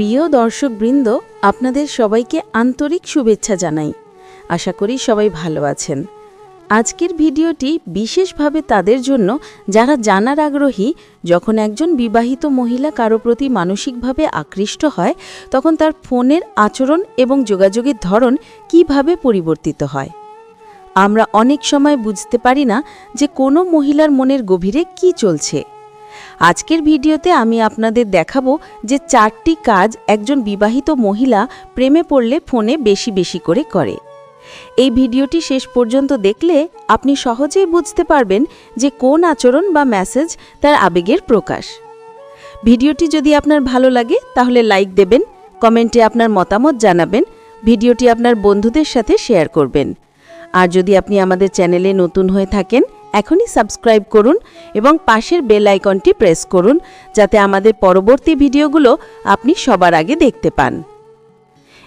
প্রিয় দর্শকবৃন্দ, আপনাদের সবাইকে আন্তরিক শুভেচ্ছা জানাই। আশা করি সবাই ভালো আছেন। আজকের ভিডিওটি বিশেষভাবে তাদের জন্য, যারা জানার আগ্রহী, যখন একজন বিবাহিত মহিলা কারও প্রতি মানসিকভাবে আকৃষ্ট হয়, তখন তার ফোনের আচরণ এবং যোগাযোগের ধরন কীভাবে পরিবর্তিত হয়। আমরা অনেক সময় বুঝতে পারি না যে কোনো মহিলার মনের গভীরে কি চলছে। আজকের ভিডিওতে আমি আপনাদের দেখাবো যে চারটি কাজ একজন বিবাহিত মহিলা প্রেমে পড়লে ফোনে বেশি বেশি করে করে। এই ভিডিওটি শেষ পর্যন্ত দেখলে আপনি সহজেই বুঝতে পারবেন যে কোন আচরণ বা মেসেজ তার আবেগের প্রকাশ। ভিডিওটি যদি আপনার ভালো লাগে তাহলে লাইক দেবেন, কমেন্টে আপনার মতামত জানাবেন, ভিডিওটি আপনার বন্ধুদের সাথে শেয়ার করবেন। আর যদি আপনি আমাদের চ্যানেলে নতুন হয়ে থাকেন, এখনই সাবস্ক্রাইব করুন এবং পাশের বেল আইকনটি প্রেস করুন, যাতে আমাদের পরবর্তী ভিডিওগুলো আপনি সবার আগে দেখতে পান।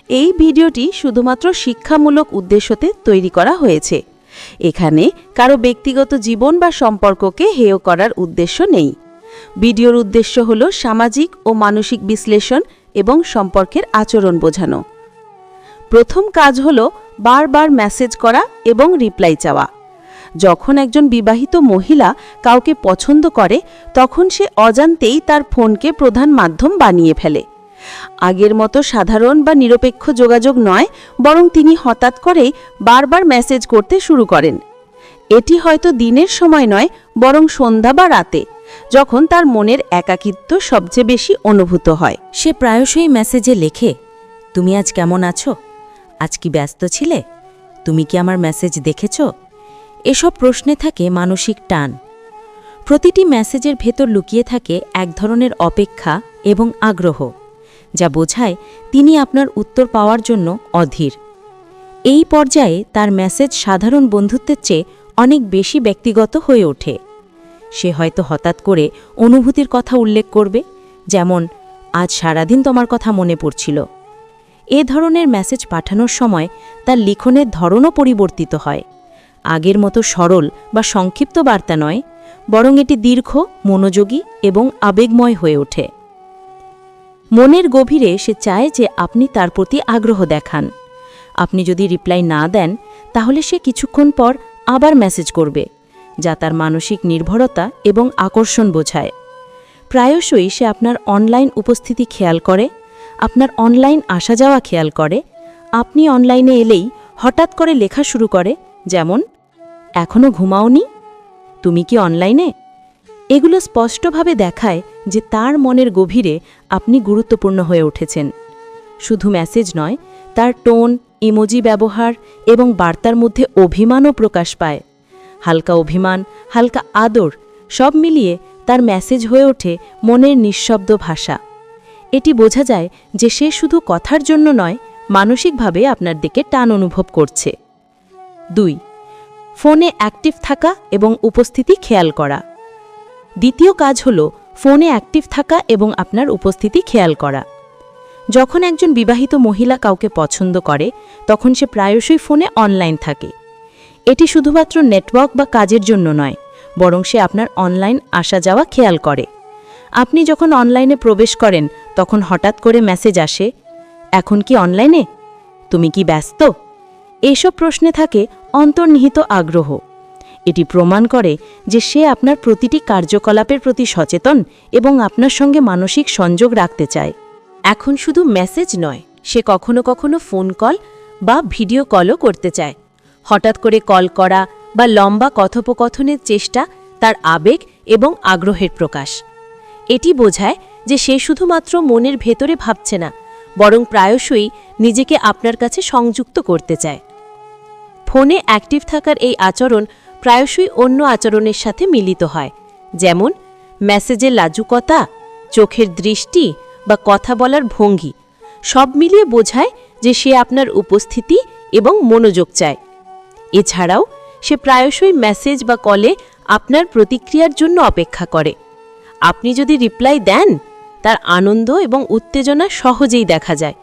এই ভিডিওটি শুধুমাত্র শিক্ষামূলক উদ্দেশ্যতে তৈরি করা হয়েছে। এখানে কারও ব্যক্তিগত জীবন বা সম্পর্ককে হেয় করার উদ্দেশ্য নেই। ভিডিওর উদ্দেশ্য হল সামাজিক ও মানসিক বিশ্লেষণ এবং সম্পর্কের আচরণ বোঝানো। প্রথম কাজ হল বারবার মেসেজ করা এবং রিপ্লাই চাওয়া। যখন একজন বিবাহিত মহিলা কাউকে পছন্দ করে, তখন সে অজান্তেই তার ফোনকে প্রধান মাধ্যম বানিয়ে ফেলে। আগের মতো সাধারণ বা নিরপেক্ষ যোগাযোগ নয়, বরং তিনি হঠাৎ করেই বারবার মেসেজ করতে শুরু করেন। এটি হয়তো দিনের সময় নয়, বরং সন্ধ্যা বা রাতে, যখন তার মনের একাকিত্ব সবচেয়ে বেশি অনুভূত হয়। সে প্রায়শই মেসেজে লেখে, তুমি আজ কেমন আছো? আজ কি ব্যস্ত ছিলে? তুমি কি আমার মেসেজ দেখেছ? এসব প্রশ্নে থাকে মানসিক টান। প্রতিটি মেসেজের ভেতর লুকিয়ে থাকে এক ধরনের অপেক্ষা এবং আগ্রহ, যা বোঝায় তিনি আপনার উত্তর পাওয়ার জন্য অধীর। এই পর্যায়ে তার মেসেজ সাধারণ বন্ধুত্বের চেয়ে অনেক বেশি ব্যক্তিগত হয়ে ওঠে। সে হয়তো হঠাৎ করে অনুভূতির কথা উল্লেখ করবে, যেমন, আজ সারাদিন তোমার কথা মনে পড়ছিল। এ ধরনের মেসেজ পাঠানোর সময় তার লিখনের ধরনও পরিবর্তিত হয়। আগের মতো সরল বা সংক্ষিপ্ত বার্তা নয়, বরং এটি দীর্ঘ, মনোযোগী এবং আবেগময় হয়ে ওঠে। মনের গভীরে সে চায় যে আপনি তার প্রতি আগ্রহ দেখান। আপনি যদি রিপ্লাই না দেন, তাহলে সে কিছুক্ষণ পর আবার মেসেজ করবে, যা তার মানসিক নির্ভরতা এবং আকর্ষণ বোঝায়। প্রায়শই সে আপনার অনলাইন উপস্থিতি খেয়াল করে আপনার অনলাইন আসা যাওয়া খেয়াল করে। আপনি অনলাইনে এলেই হঠাৎ করে লেখা শুরু করে, যেমন এখনও ঘুমাওনি? তুমি কি অনলাইনে এগুলো স্পষ্টভাবে দেখায় যে তার মনের গভীরে আপনি গুরুত্বপূর্ণ হয়ে উঠেছেন। শুধু মেসেজ নয়, তার টোন ইমোজি ব্যবহার এবং বার্তার মধ্যে অভিমানও প্রকাশ পায়। হালকা অভিমান, হালকা আদর সব মিলিয়ে তার মেসেজ হয়ে ওঠে মনের নিঃশব্দ ভাষা। এটি বোঝা যায় যে সে শুধু কথার জন্য নয়, মানসিকভাবে আপনার দিকে টান অনুভব করছে। দুই, ফোনে অ্যাক্টিভ থাকা এবং উপস্থিতি খেয়াল করা। দ্বিতীয় কাজ হল ফোনে অ্যাক্টিভ থাকা এবং আপনার উপস্থিতি খেয়াল করা। যখন একজন বিবাহিত মহিলা কাউকে পছন্দ করে, তখন সে প্রায়শই ফোনে অনলাইন থাকে। এটি শুধুমাত্র নেটওয়ার্ক বা কাজের জন্য নয়, বরং সে আপনার অনলাইন আসা যাওয়া খেয়াল করে। আপনি যখন অনলাইনে প্রবেশ করেন তখন হঠাৎ করে মেসেজ আসে, এখন কি অনলাইনে? তুমি কি ব্যস্ত? এইসব প্রশ্নে থাকে অন্তর্নিহিত আগ্রহ। এটি প্রমাণ করে যে সে আপনার প্রতিটি কার্যকলাপের প্রতি সচেতন এবং আপনার সঙ্গে মানসিক সংযোগ রাখতে চায়। এখন শুধু মেসেজ নয়, সে কখনো কখনো ফোন কল বা ভিডিও কলও করতে চায়। হঠাৎ করে কল করা বা লম্বা কথোপকথনের চেষ্টা তার আবেগ এবং আগ্রহের প্রকাশ। এটি বোঝায় যে সে শুধুমাত্র মনের ভেতরে ভাবছে না, বরং প্রায়শই নিজেকে আপনার কাছে সংযুক্ত করতে চায়। ফোনে অ্যাক্টিভ থাকার এই আচরণ প্রায়শই অন্য আচরণের সাথে মিলিত হয়, যেমন মেসেজের লাজুকতা, চোখের দৃষ্টি বা কথা বলার ভঙ্গি, সব মিলিয়ে বোঝায় যে সে আপনার উপস্থিতি এবং মনোযোগ চায়। এছাড়াও সে প্রায়শই মেসেজ বা কলে আপনার প্রতিক্রিয়ার জন্য অপেক্ষা করে। আপনি যদি রিপ্লাই দেন তার আনন্দ এবং উত্তেজনা সহজেই দেখা যায়।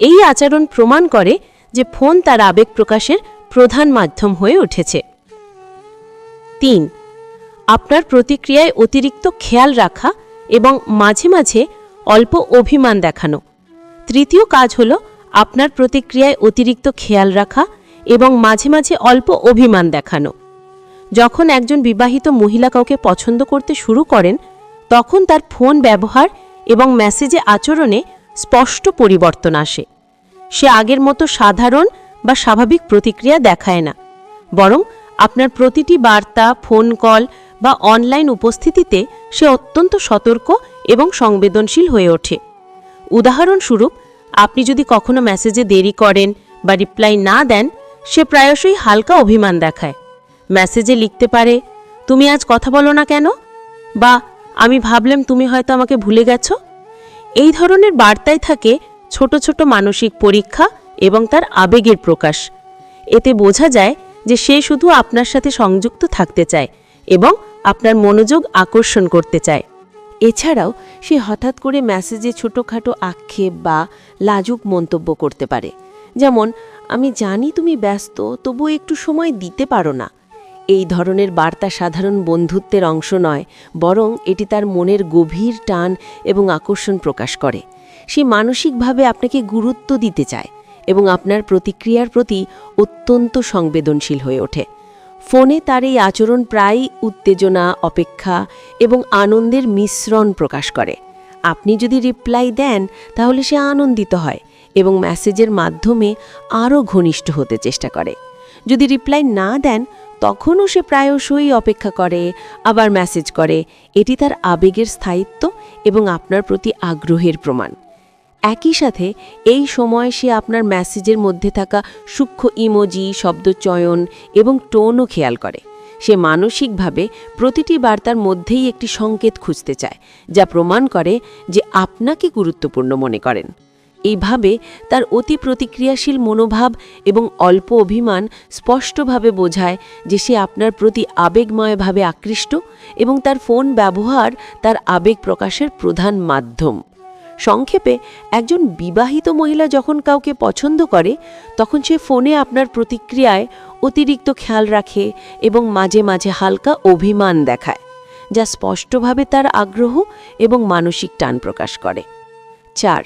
এই আচরণ প্রমাণ করে যে ফোন তার আবেগ প্রকাশের প্রধান মাধ্যম হয়ে উঠেছে। তিন, আপনার প্রতিক্রিয়ায় অতিরিক্ত খেয়াল রাখা এবং মাঝে মাঝে অল্প অভিমান দেখানো। তৃতীয় কাজ হল আপনার প্রতিক্রিয়ায় অতিরিক্ত খেয়াল রাখা এবং মাঝে মাঝে অল্প অভিমান দেখানো। যখন একজন বিবাহিত মহিলা কাউকে পছন্দ করতে শুরু করেন, তখন তার ফোন ব্যবহার এবং মেসেজে আচরণে স্পষ্ট পরিবর্তন আসে। সে আগের মতো সাধারণ বা স্বাভাবিক প্রতিক্রিয়া দেখায় না। বরং আপনার প্রতিটি বার্তা, ফোন কল বা অনলাইন উপস্থিতিতে সে অত্যন্ত সতর্ক এবং সংবেদনশীল হয়ে ওঠে। উদাহরণস্বরূপ, আপনি যদি কখনো মেসেজে দেরি করেন বা রিপ্লাই না দেন, সে প্রায়শই হালকা অভিমান দেখায়। মেসেজে লিখতে পারে, তুমি আজ কথা বলো না কেন? বা আমি ভাবলাম তুমি হয়তো আমাকে ভুলে গেছো। এই ধরনের বার্তায় থাকে ছোট ছোট মানসিক পরীক্ষা এবং তার আবেগের প্রকাশ। এতে বোঝা যায় যে সে শুধু আপনার সাথে সংযুক্ত থাকতে চায় এবং আপনার মনোযোগ আকর্ষণ করতে চায়। এছাড়াও সে হঠাৎ করে মেসেজে ছোটোখাটো আক্ষেপ বা লাজুক মন্তব্য করতে পারে। যেমন, আমি জানি তুমি ব্যস্ত তবু একটু সময় দিতে পারো না। এই ধরনের বার্তা সাধারণ বন্ধুত্বের অংশ নয়, বরং এটি তার মনের গভীর টান এবং আকর্ষণ প্রকাশ করে। সে মানসিকভাবে আপনাকে গুরুত্ব দিতে চায় এবং আপনার প্রতিক্রিয়ার প্রতি অত্যন্ত সংবেদনশীল হয়ে ওঠে। ফোনে তার এই আচরণ প্রায়ই উত্তেজনা, অপেক্ষা এবং আনন্দের মিশ্রণ প্রকাশ করে। আপনি যদি রিপ্লাই দেন, তাহলে সে আনন্দিত হয় এবং মেসেজের মাধ্যমে আরও ঘনিষ্ঠ হতে চেষ্টা করে। যদি রিপ্লাই না দেন তখনও সে প্রায়শই অপেক্ষা করে, আবার মেসেজ করে। এটি তার আবেগের স্থায়িত্ব এবং আপনার প্রতি আগ্রহের প্রমাণ। একই সাথে, এই সময় সে আপনার মেসেজের মধ্যে থাকা সূক্ষ্ম ইমোজি শব্দচয়ন এবং টোনও খেয়াল করে। সে মানসিকভাবে প্রতিটি বার্তার মধ্যেই একটি সংকেত খুঁজতে চায়, যা প্রমাণ করে যে আপনাকে গুরুত্বপূর্ণ মনে করেন। এইভাবে তার অতি প্রতিক্রিয়াশীল মনোভাব এবং অল্প অভিমান স্পষ্টভাবে বোঝায় যে সে আপনার প্রতি আবেগময়ভাবে আকৃষ্ট এবং তার ফোন ব্যবহার তার আবেগ প্রকাশের প্রধান মাধ্যম। সংক্ষেপে, একজন বিবাহিত মহিলা যখন কাউকে পছন্দ করে, তখন সে ফোনে আপনার প্রতিক্রিয়ায় অতিরিক্ত খেয়াল রাখে এবং মাঝে মাঝে হালকা অভিমান দেখায়, যা স্পষ্টভাবে তার আগ্রহ এবং মানসিক টান প্রকাশ করে। চার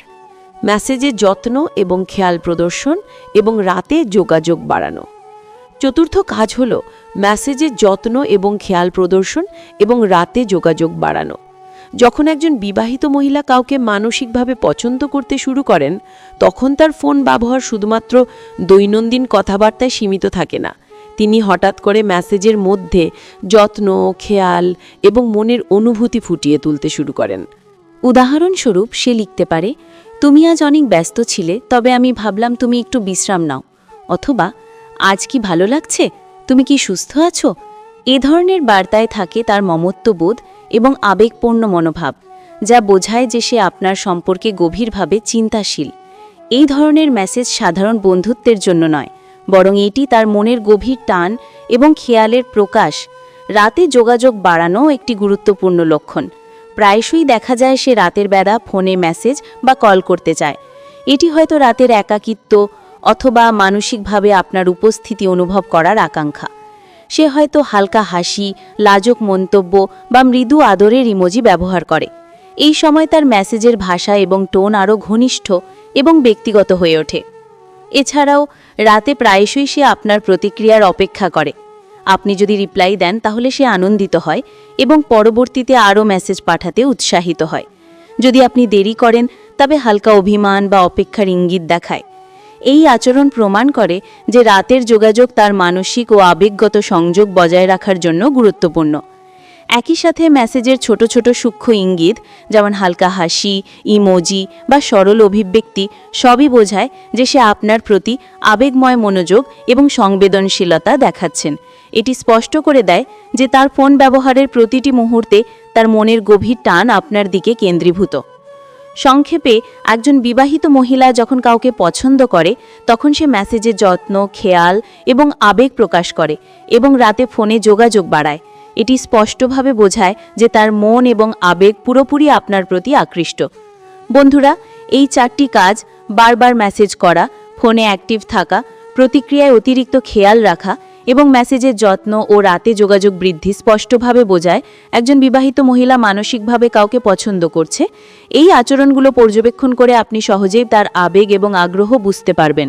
মেসেজে যত্ন এবং খেয়াল প্রদর্শন এবং রাতে যোগাযোগ বাড়ানো। চতুর্থ কাজ হল মেসেজে যত্ন এবং খেয়াল প্রদর্শন এবং রাতে যোগাযোগ বাড়ানো। যখন একজন বিবাহিত মহিলা কাউকে মানসিকভাবে পছন্দ করতে শুরু করেন, তখন তার ফোন ব্যবহার শুধুমাত্র দৈনন্দিন কথাবার্তায় সীমিত থাকে না। তিনি হঠাৎ করে মেসেজের মধ্যে যত্ন, খেয়াল এবং মনের অনুভূতি ফুটিয়ে তুলতে শুরু করেন। উদাহরণস্বরূপ সে লিখতে পারে তুমি আজ অনেক ব্যস্ত ছিলে, তবে আমি ভাবলাম তুমি একটু বিশ্রাম নাও। অথবা, আজ কি ভালো লাগছে? তুমি কি সুস্থ আছো? এ ধরনের বার্তায় থাকে তার মমত্ববোধ এবং আবেগপূর্ণ মনোভাব, যা বোঝায় যে সে আপনার সম্পর্কে গভীরভাবে চিন্তাশীল। এই ধরনের মেসেজ সাধারণ বন্ধুত্বের জন্য নয়, বরং এটি তার মনের গভীর টান এবং খেয়ালের প্রকাশ, রাতে যোগাযোগ বাড়ানো একটি গুরুত্বপূর্ণ লক্ষণ। প্রায়শই দেখা যায় সে রাতের বেলা ফোনে মেসেজ বা কল করতে চায়। এটি হয়তো রাতের একাকিত্ব অথবা মানসিকভাবে আপনার উপস্থিতি অনুভব করার আকাঙ্ক্ষা। সে হয়তো হালকা হাসি, লাজক মন্তব্য বা মৃদু আদরের ইমোজি ব্যবহার করে। এই সময় তার মেসেজের ভাষা এবং টোন আরও ঘনিষ্ঠ এবং ব্যক্তিগত হয়ে ওঠে। এছাড়াও, রাতে প্রায়শই সে আপনার প্রতিক্রিয়ার অপেক্ষা করে। আপনি যদি রিপ্লাই দেন, তাহলে সে আনন্দিত হয় এবং পরবর্তীতে আরও মেসেজ পাঠাতে উৎসাহিত হয়। যদি আপনি দেরি করেন, তবে হালকা অভিমান বা অপেক্ষার ইঙ্গিত দেখায়। এই আচরণ প্রমাণ করে যে রাতের যোগাযোগ তার মানসিক ও আবেগগত সংযোগ বজায় রাখার জন্য গুরুত্বপূর্ণ। একই সাথে মেসেজের ছোট ছোট সূক্ষ্ম ইঙ্গিত, যেমন হালকা হাসি, ইমোজি বা সরল অভিব্যক্তি, সবই বোঝায় যে সে আপনার প্রতি আবেগময় মনোযোগ এবং সংবেদনশীলতা দেখাচ্ছেন। এটি স্পষ্ট করে দেয় যে তার ফোন ব্যবহারের প্রতিটি মুহূর্তে তার মনের গভীর টান আপনার দিকে কেন্দ্রীভূত। সংক্ষেপে, একজন বিবাহিত মহিলা যখন কাউকে পছন্দ করে, তখন সে মেসেজে যত্ন, খেয়াল এবং আবেগ প্রকাশ করে এবং রাতে ফোনে যোগাযোগ বাড়ায়। এটি স্পষ্টভাবে বোঝায় যে তার মন এবং আবেগ পুরোপুরি আপনার প্রতি আকৃষ্ট। বন্ধুরা, এই চারটি কাজ বারবার মেসেজ করা, ফোনে অ্যাক্টিভ থাকা, প্রতিক্রিয়ায় অতিরিক্ত খেয়াল রাখা এবং মেসেজের যত্ন ও রাতে যোগাযোগ বৃদ্ধি স্পষ্টভাবে বোঝায় একজন বিবাহিত মহিলা মানসিকভাবে কাউকে পছন্দ করছে। এই আচরণগুলো পর্যবেক্ষণ করে আপনি সহজেই তার আবেগ এবং আগ্রহ বুঝতে পারবেন।